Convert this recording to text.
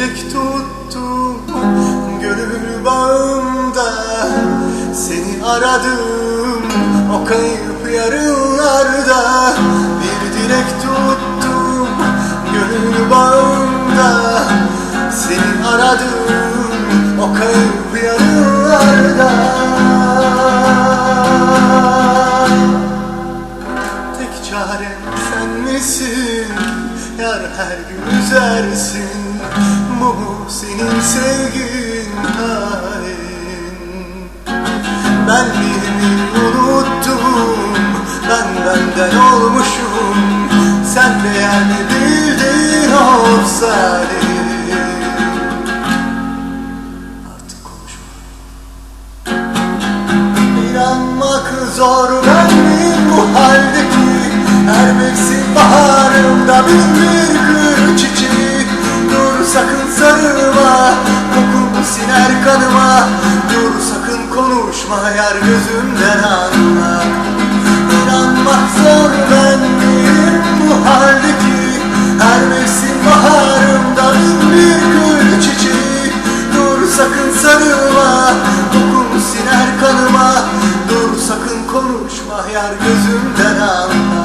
dilek tuttum Gönül bağımda. Seni aradım O kayıp yarınlarda. Bir dilek tuttum Gönül bağımda. Seni aradım O kayıp yarınlarda. Tek çarem sen misin? Yar her gün üzersin Bu senin sevgin halin Benliğimi unuttum Ben benden olmuşum. Sen değer mi bildin olsa Artık konuşma. İnanmak zor ben miyim bu haldeki? Her mevsim baharımda bin bir sakın sarılma Kokun siner kanıma. Dur sakın konuşma Yar gözümden anla İnanmak zor ben miyim bu haldeki. Her mevsim baharımda bin bir gül çiçeği Dur sakın sarılma Kokun siner kanıma. Dur sakın konuşma Yar gözümden anla